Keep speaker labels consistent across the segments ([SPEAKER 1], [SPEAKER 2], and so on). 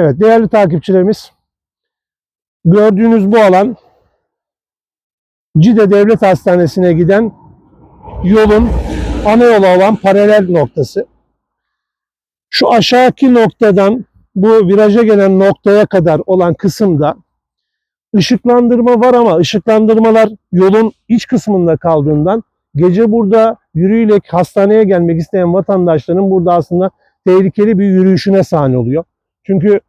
[SPEAKER 1] Evet değerli takipçilerimiz gördüğünüz bu alan Cide Devlet Hastanesi'ne giden yolun ana yolu olan paralel noktası. Şu aşağıki noktadan bu viraja gelen noktaya kadar olan kısımda ışıklandırma var ama ışıklandırmalar yolun iç kısmında kaldığından gece burada yürüyerek hastaneye gelmek isteyen vatandaşların burada aslında tehlikeli bir yürüyüşüne sahne oluyor. Çünkü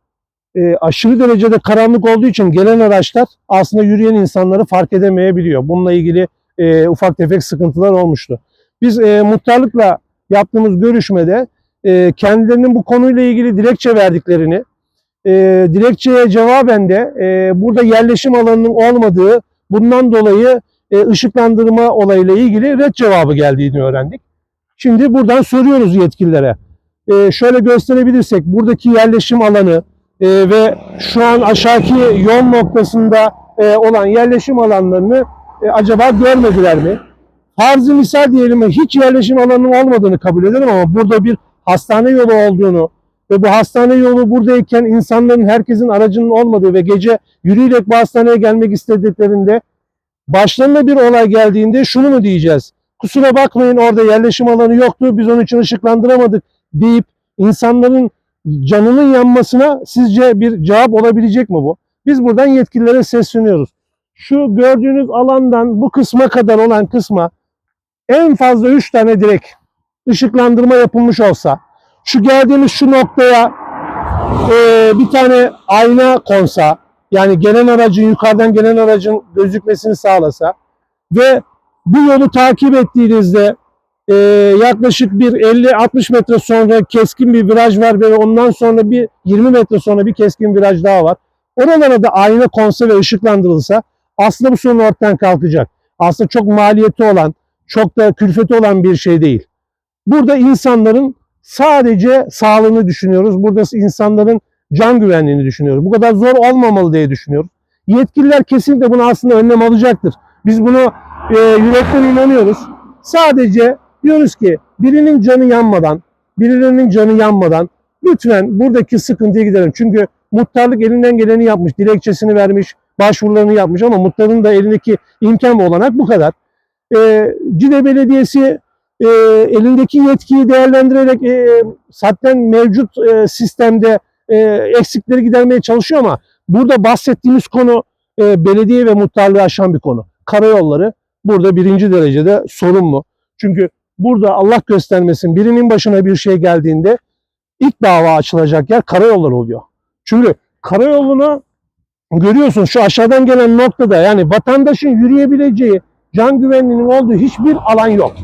[SPEAKER 1] e, aşırı derecede karanlık olduğu için gelen araçlar aslında yürüyen insanları fark edemeyebiliyor. Bununla ilgili e, ufak tefek sıkıntılar olmuştu. Biz e, muhtarlıkla yaptığımız görüşmede e, kendilerinin bu konuyla ilgili dilekçe verdiklerini, e, dilekçeye cevaben de e, burada yerleşim alanının olmadığı, bundan dolayı e, ışıklandırma olayıyla ilgili red cevabı geldiğini öğrendik. Şimdi buradan soruyoruz yetkililere. E, şöyle gösterebilirsek buradaki yerleşim alanı e, ve şu an aşağıki yol noktasında e, olan yerleşim alanlarını e, acaba görmediler mi? Farzı misal diyelim hiç yerleşim alanının olmadığını kabul ederim ama burada bir hastane yolu olduğunu ve bu hastane yolu buradayken insanların herkesin aracının olmadığı ve gece yürüyerek bu hastaneye gelmek istediklerinde başlarına bir olay geldiğinde şunu mu diyeceğiz? Kusura bakmayın orada yerleşim alanı yoktu biz onun için ışıklandıramadık deyip insanların canının yanmasına sizce bir cevap olabilecek mi bu? Biz buradan yetkililere sesleniyoruz. Şu gördüğünüz alandan bu kısma kadar olan kısma en fazla 3 tane direk ışıklandırma yapılmış olsa, şu geldiğimiz şu noktaya e, bir tane ayna konsa, yani gelen aracın, yukarıdan gelen aracın gözükmesini sağlasa ve bu yolu takip ettiğinizde e, yaklaşık bir 50-60 metre sonra keskin bir viraj var ve ondan sonra bir 20 metre sonra bir keskin viraj daha var. Oralara da ayna konsa ve ışıklandırılsa aslında bu sorun ortadan kalkacak. Aslında çok maliyeti olan, çok da külfeti olan bir şey değil. Burada insanların sadece sağlığını düşünüyoruz. Burada insanların can güvenliğini düşünüyoruz. Bu kadar zor olmamalı diye düşünüyoruz. Yetkililer kesinlikle bunu aslında önlem alacaktır. Biz bunu e, yürekten inanıyoruz. Sadece diyoruz ki birinin canı yanmadan, birilerinin canı yanmadan lütfen buradaki sıkıntıyı giderelim. Çünkü muhtarlık elinden geleni yapmış, dilekçesini vermiş, başvurularını yapmış ama muhtarın da elindeki imkan ve olanak bu kadar. E, Cide Belediyesi e, elindeki yetkiyi değerlendirerek e, zaten mevcut e, sistemde e, eksikleri gidermeye çalışıyor ama burada bahsettiğimiz konu e, belediye ve muhtarlığı aşan bir konu. Karayolları burada birinci derecede sorumlu. Çünkü burada Allah göstermesin birinin başına bir şey geldiğinde ilk dava açılacak yer karayolları oluyor. Çünkü karayolunu görüyorsun şu aşağıdan gelen noktada yani vatandaşın yürüyebileceği can güvenliğinin olduğu hiçbir alan yok.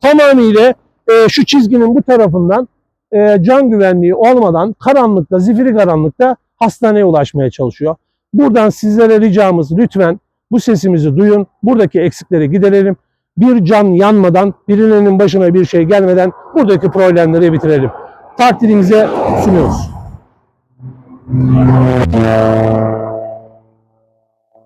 [SPEAKER 1] Tamamıyla e, şu çizginin bu tarafından e, can güvenliği olmadan karanlıkta, zifiri karanlıkta hastaneye ulaşmaya çalışıyor. Buradan sizlere ricamız lütfen bu sesimizi duyun. Buradaki eksikleri giderelim. Bir can yanmadan, birilerinin başına bir şey gelmeden buradaki problemleri bitirelim. Takdirinize sunuyoruz.